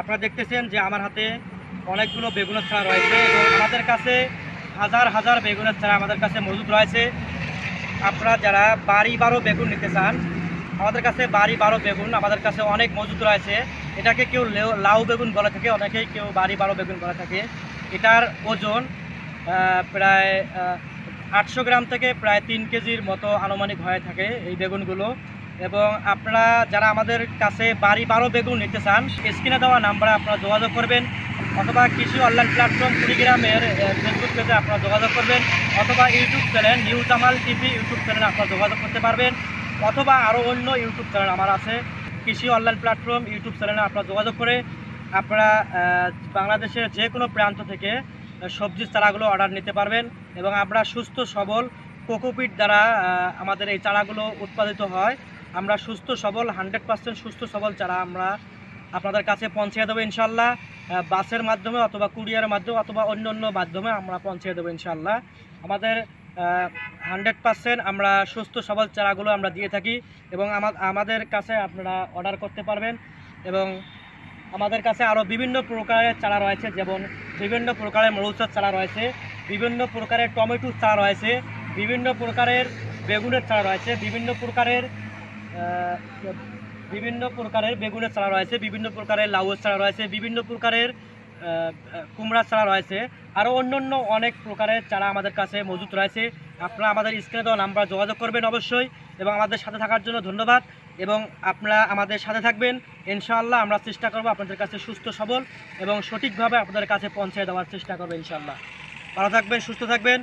আপনারা দেখতেছেন যে আমার হাতে অনেকগুলো বেগুনের চারা রয়েছে এবং আমাদের কাছে হাজার হাজার বেগুনের চারা আমাদের কাছে মজুদ রয়েছে। আপনারা যারা বাড়ি বারো বেগুন নিতে চান, আমাদের কাছে বাড়ি বারো বেগুন আমাদের কাছে অনেক মজুদ রয়েছে। এটাকে কেউ লাউ বেগুন বলে থাকে, অনেকেই কেউ বাড়ি বারো বেগুন বলে থাকে। এটার ওজন প্রায় আটশো গ্রাম থেকে প্রায় তিন কেজির মতো আনুমানিক হয়ে থাকে এই বেগুনগুলো। এবং আপনারা যারা আমাদের কাছে বাড়ি বারো বেগুন নিতে চান, স্ক্রিনে দেওয়া নাম্বারে আপনারা যোগাযোগ করবেন, অথবা কৃষি অনলাইন প্ল্যাটফর্ম কুড়িগ্রামের ফেসবুক পেজে আপনারা যোগাযোগ করবেন, অথবা YouTube channel new Jamal TV YouTube চ্যানেলে আপনারা যোগাযোগ করতে পারবেন, অথবা আরও অন্য ইউটিউব চ্যানেল আমার আছে, কৃষি অনলাইন প্ল্যাটফর্ম ইউটিউব চ্যানেলে আপনারা যোগাযোগ করে আপনারা বাংলাদেশের যে কোনো প্রান্ত থেকে সবজির চারাগুলো অর্ডার নিতে পারবেন, এবং আমরা সুস্থ সবল কোকোপিট দ্বারা আমাদের এই চারাগুলো উৎপাদিত হয় আমরা সুস্থ সবল, হান্ড্রেড পার্সেন্ট সুস্থ সবল চারা আমরা আপনাদের কাছে পৌঁছে দেবো ইনশাল্লাহ বাসের মাধ্যমে অথবা কুরিয়ারের মাধ্যমে অথবা অন্য অন্য মাধ্যমে আমরা পৌঁছে দেবো ইনশাল্লাহ আমাদের হান্ড্রেড পার্সেন্ট আমরা সুস্থ সবল চারাগুলো আমরা দিয়ে থাকি এবং আমাদের কাছে আপনারা অর্ডার করতে পারবেন এবং আমাদের কাছে আরও বিভিন্ন প্রকারের চারা রয়েছে, যেমন বিভিন্ন প্রকারের মরুচার চারা রয়েছে, বিভিন্ন প্রকারের টমেটোর চারা রয়েছে, বিভিন্ন প্রকারের বেগুনের চারা রয়েছে, বিভিন্ন প্রকারের বিভিন্ন প্রকারের বেগুনের চারা রয়েছে বিভিন্ন প্রকারের লাউয়ের চারা রয়েছে বিভিন্ন প্রকারের আহ, কুমড়ার চারা রয়েছে আরও অন্য অন্য অনেক প্রকারের চারা আমাদের কাছে মজুত রয়েছে। আপনারা আমাদের স্ক্রিনে দেওয়া নাম্বার যোগাযোগ করবেন অবশ্যই এবং আমাদের সাথে থাকার জন্য ধন্যবাদ এবং আপনারা আমাদের সাথে থাকবেন। ইনশাআল্লাহ আমরা চেষ্টা করব আপনাদের কাছে সুস্থ সবল এবং সঠিকভাবে আপনাদের কাছে পৌঁছে দেওয়ার চেষ্টা করব ইনশাআল্লাহ। ভালো থাকবেন সুস্থ থাকবেন।